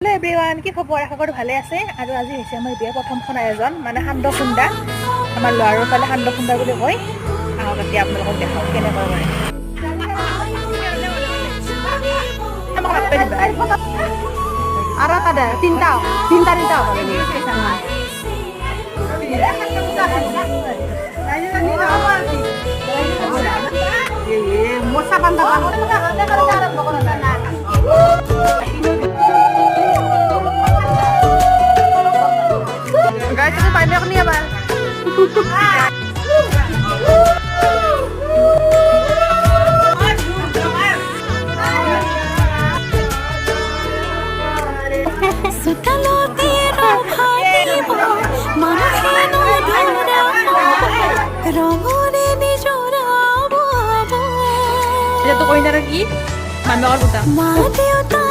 Hello' everyone, কি খবৰ? আশা কৰোঁ ভালে আছে। আৰু আজি হৈছে আমাৰ বিয়াৰ প্ৰথমখন আয়োজন মানে সান্দহ খুন্দা আমাৰ ল'ৰাৰ ফালে সান্দহ খুন্দা বুলি কয়। আহক এতিয়া আপোনালোকক দেখাওঁ কেনেকৈ কৰে। আৰু এটা দে, তিনিটা। তিনিটা তিনিটা মোচা যাবে এখন আবার এটা তো কইনারা কি মানবাগর গোটা মা দেউতা